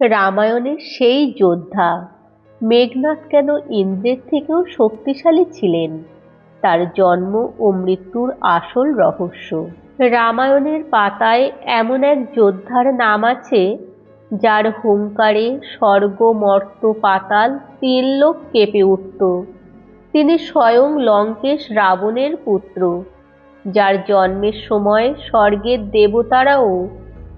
রামায়ণের সেই যোদ্ধা মেঘনাথ কেন ইন্দ্রের থেকেও শক্তিশালী ছিলেন? তার জন্ম ও মৃত্যুর আসল রহস্য। রামায়ণের পাতায় এমন এক যোদ্ধার নাম আছে, যার হুঙ্কারে স্বর্গ মর্ত পাতাল তিন লোক কেঁপে উঠত। তিনি স্বয়ং লঙ্কেশ রাবণের পুত্র, যার জন্মের সময় স্বর্গের দেবতারাও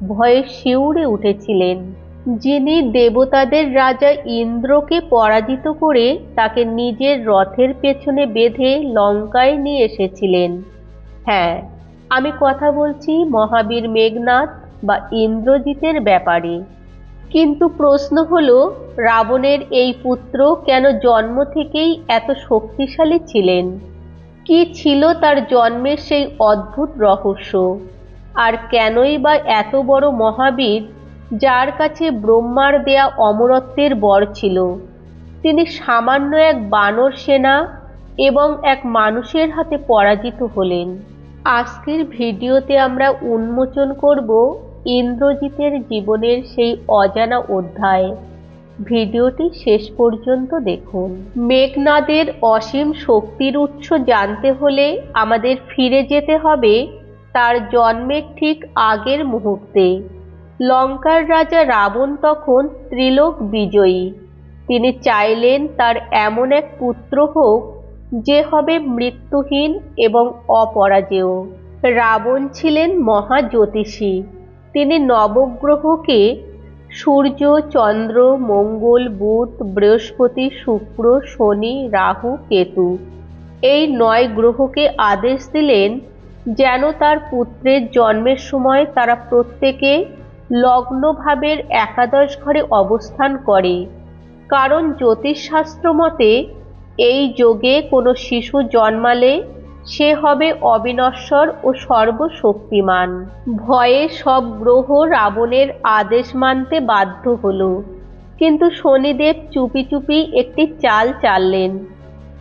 ভয়ে শিউরে উঠেছিলেন। যিনি দেবতাদের রাজা ইন্দ্রকে পরাজিত করে তাকে নিজের রথের পেছনে বেঁধে লঙ্কায় নিয়ে এসেছিলেন। হ্যাঁ আমি কথা বলছি মহাবীর মেঘনাথ বা ইন্দ্রজিতের ব্যাপারে। কিন্তু প্রশ্ন হলো, রাবণের এই পুত্র কেন জন্ম থেকেই এত শক্তিশালী ছিলেন? কি ছিল তার জন্মের সেই অদ্ভুত রহস্য? আর কেনই বা এত বড় মহাবীর যার কাছে ব্রহ্মার দেয়া অমরত্বের বর ছিল। তিনি সামান্য এক বানর সেনা এবং এক মানুষের হাতে পরাজিত হলেন। আজকের ভিডিওতে আমরা উন্মোচন করব ইন্দ্রজিতের জীবনের সেই অজানা অধ্যায়। ভিডিওটি শেষ পর্যন্ত দেখুন। মেঘনাদের অসীম শক্তির উৎস জানতে হলে আমাদের ফিরে যেতে হবে তার জন্মের ঠিক আগের মুহূর্তে। লঙ্কার রাজা রাবণ তখন ত্রিলোক বিজয়ী। তিনি চাইলেন তার এমন এক পুত্র হোক, যে হবে মৃত্যুহীন এবং অপরাজেয়। রাবণ ছিলেন মহাজ্যোতিষী। তিনি নবগ্রহকে সূর্য, চন্দ্র, মঙ্গল, বুধ, বৃহস্পতি, শুক্র, শনি, রাহু, কেতু এই নয় গ্রহকে আদেশ দিলেন যেন তার পুত্রের জন্মের সময় তারা প্রত্যেকে লগ্নভাবের একাদশ ঘরে অবস্থান করে। কারণ জ্যোতিষশাস্ত্র মতে, এই যোগে কোনো শিশু জন্মালে সে হবে অবিনশ্বর ও সর্বশক্তিমান। ভয়ে সব গ্রহ রাবণের আদেশ মানতে বাধ্য হল। কিন্তু শনিদেব চুপি চুপি একটি চাল চাললেন।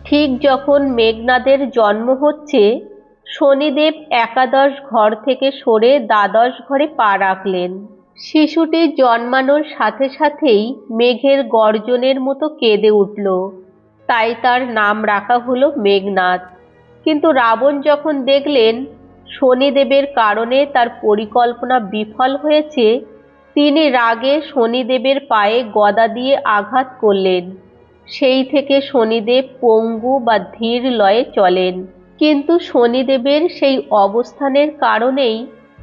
ঠিক যখন মেঘনাদের জন্ম হচ্ছে, শনিদেব একাদশ ঘর থেকে সরে দ্বাদশ ঘরে পা রাখলেন। শিশুটি জন্মানোর সাথে সাথেই মেঘের গর্জনের মতো কেঁদে উঠল। তাই তার নাম রাখা হলো মেঘনাথ কিন্তু রাবণ যখন দেখলেন শনিদেবের কারণে তার পরিকল্পনা বিফল হয়েছে, তিনি রাগে শনিদেবের পায়ে গদা দিয়ে আঘাত করলেন। সেই থেকে শনিদেব পঙ্গু বা ধীর লয়ে চলেন। কিন্তু শনিদেবের সেই অবস্থানের কারণেই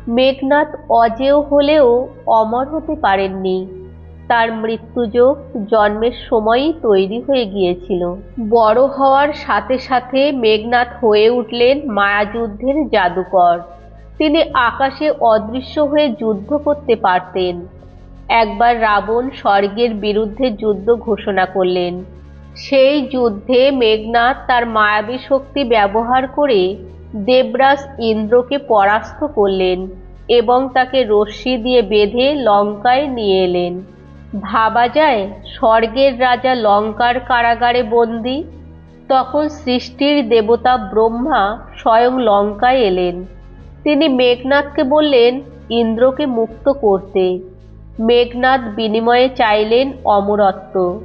মেঘনাথ অজেয় হলেও অমর হতে পারেননি। তার মৃত্যুযোগ জন্মের সময়ই তৈরি হয়ে গিয়েছিল। বড় হওয়ার সাথে সাথে মেঘনাথ হয়ে উঠলেন মায়াযুদ্ধের জাদুকর। তিনি আকাশে অদৃশ্য হয়ে যুদ্ধ করতে পারতেন। একবার রাবণ স্বর্গের বিরুদ্ধে যুদ্ধ ঘোষণা করলেন। সেই যুদ্ধে মেঘনাথ তার মায়াবী শক্তি ব্যবহার করে দেবরাজ ইন্দ্রকে পরাস্ত করলেন এবং তাকে রশ্মি দিয়ে বেঁধে লঙ্কায় নিয়ে এলেন। ভাবা যায় স্বর্গের রাজা লঙ্কার কারাগারে বন্দি। তখন সৃষ্টির দেবতা ব্রহ্মা স্বয়ং লঙ্কায় এলেন। তিনি মেঘনাথকে বললেন, ইন্দ্রকে মুক্ত করতে। মেঘনাথ বিনিময়ে চাইলেন অমরত্ব।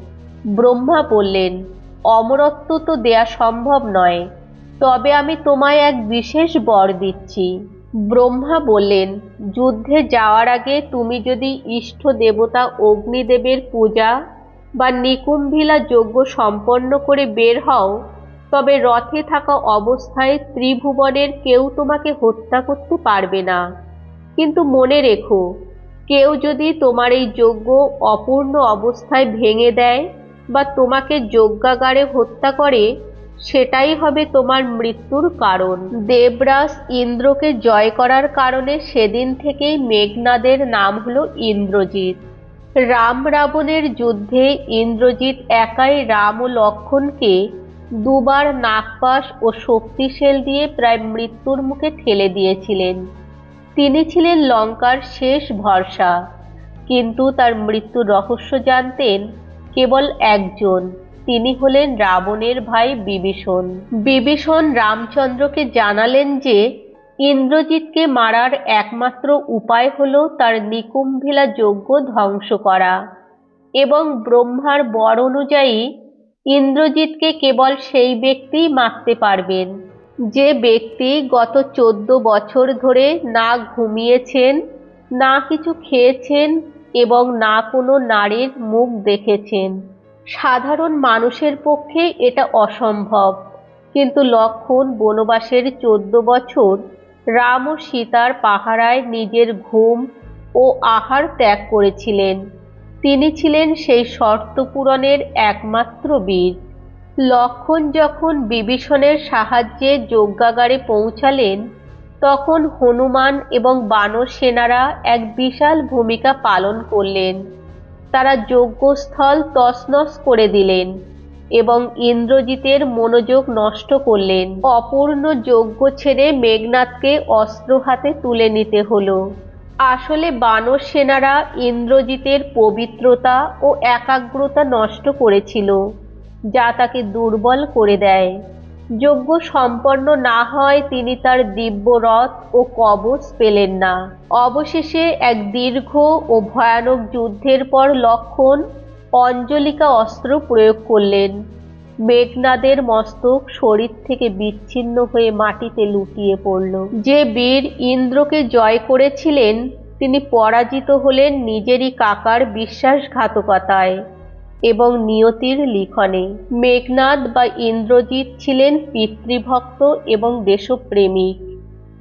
ব্রহ্মা বললেন, অমরত্ব তো দেয়া সম্ভব নয়। তবে আমি তোমায় এক বিশেষ বর দিচ্ছি। ব্রহ্মা বললেন, যুদ্ধে যাওয়ার আগে তুমি যদি ইষ্ট দেবতা অগ্নিদেবের পূজা বা নিকুম্ভিলা যজ্ঞ সম্পন্ন করে বের হও, তবে রথে থাকা অবস্থায় ত্রিভুবনের কেউ তোমাকে হত্যা করতে পারবে না। কিন্তু মনে রেখো, কেউ যদি তোমার এই যজ্ঞ অপূর্ণ অবস্থায় ভেঙে দেয় বা তোমাকে যজ্ঞাগারে হত্যা করে সেটাই হবে তোমার মৃত্যুর কারণ। দেবরাজ ইন্দ্রকে জয় করার কারণে সেদিন থেকেই মেঘনাদের নাম হলো ইন্দ্রজিৎ। রাম রাবণের যুদ্ধে ইন্দ্রজিৎ একাই রাম ও লক্ষণকে দুবার নাগপাশ ও শক্তিশেল দিয়ে প্রায় মৃত্যুর মুখে ঠেলে দিয়েছিলেন। তিনি ছিলেন লঙ্কার শেষ ভরসা। কিন্তু তার মৃত্যুর রহস্য জানতেন কেবল একজন। তিনি হলেন রাবণের ভাই বিভীষণ। বিভীষণ রামচন্দ্রকে জানালেন যে, ইন্দ্রজিৎকে মারার একমাত্র উপায় হল তার নিকুম্ভিলা যজ্ঞ ধ্বংস করা এবং ব্রহ্মার বর অনুযায়ী ইন্দ্রজিৎকে কেবল সেই ব্যক্তিই মারতে পারবেন। যে ব্যক্তি গত চোদ্দ বছর ধরে না ঘুমিয়েছেন, না কিছু খেয়েছেন এবং না কোনো নারীর মুখ দেখেছেন। সাধারণ মানুষের পক্ষে এটা অসম্ভব। কিন্তু লক্ষণ বনবাসের চোদ্দ বছর রাম ও সীতার পাহারায় নিজের ঘুম ও আহার ত্যাগ করেছিলেন। তিনি ছিলেন সেই শর্ত পূরণের একমাত্র বীর। লক্ষণ যখন বিভীষণের সাহায্যে যজ্ঞাগারে পৌঁছালেন, তখন হনুমান এবং বানর সেনারা এক বিশাল ভূমিকা পালন করলেন। তারা যজ্ঞস্থল তছনছ করে দিলেন এবং ইন্দ্রজিতের মনোযোগ নষ্ট করলেন। অপূর্ণ যজ্ঞ ছেড়ে মেঘনাথকে অস্ত্র হাতে তুলে নিতে হলো। আসলে বানর সেনারা ইন্দ্রজিতের পবিত্রতা ও একাগ্রতা নষ্ট করেছিল, যা তাকে দুর্বল করে দেয়। যজ্ঞ সম্পন্ন না হয় তিনি তার দিব্য রথ ও কবচ পেলেন না। অবশেষে এক দীর্ঘ ও ভয়ানক যুদ্ধের পর লক্ষণ অঞ্জলিকা অস্ত্র প্রয়োগ করলেন। মেঘনাদের মস্তক শরীর থেকে বিচ্ছিন্ন হয়ে মাটিতে লুটিয়ে পড়ল। যে বীর ইন্দ্রকে জয় করেছিলেন, তিনি পরাজিত হলেন নিজেরই কাকার বিশ্বাসঘাতকতায়। এবং নিয়তির লিখনে। মেঘনাদ বা ইন্দ্রজিৎ ছিলেন পিতৃভক্ত এবং দেশপ্রেমিক।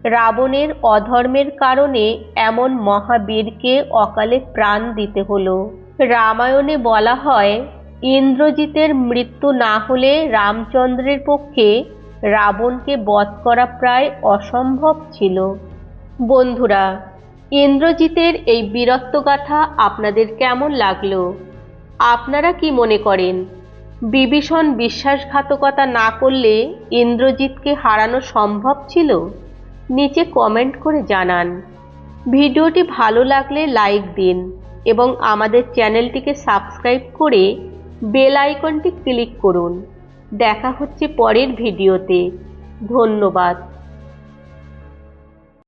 রাবণের অধর্মের কারণে এমন মহাবীরকে অকালে প্রাণ দিতে হলো। রামায়ণে বলা হয়, ইন্দ্রজিতের মৃত্যু না হলে রামচন্দ্রের পক্ষে রাবণকে বধ করা প্রায় অসম্ভব ছিল। বন্ধুরা, ইন্দ্রজিতের এই বীরত্বগাথা আপনাদের কেমন লাগল? আপনারা কি মনে করেন? বিভীষণ বিশ্বাসঘাতকতা না করলে ইন্দ্রজিৎকে হারানো সম্ভব ছিল? নিচে কমেন্ট করে জানান। ভিডিওটি ভালো লাগলে লাইক দিন এবং আমাদের চ্যানেলটিকে সাবস্ক্রাইব করে বেল আইকনটি ক্লিক করুন। দেখা হচ্ছে পরের ভিডিওতে। ধন্যবাদ।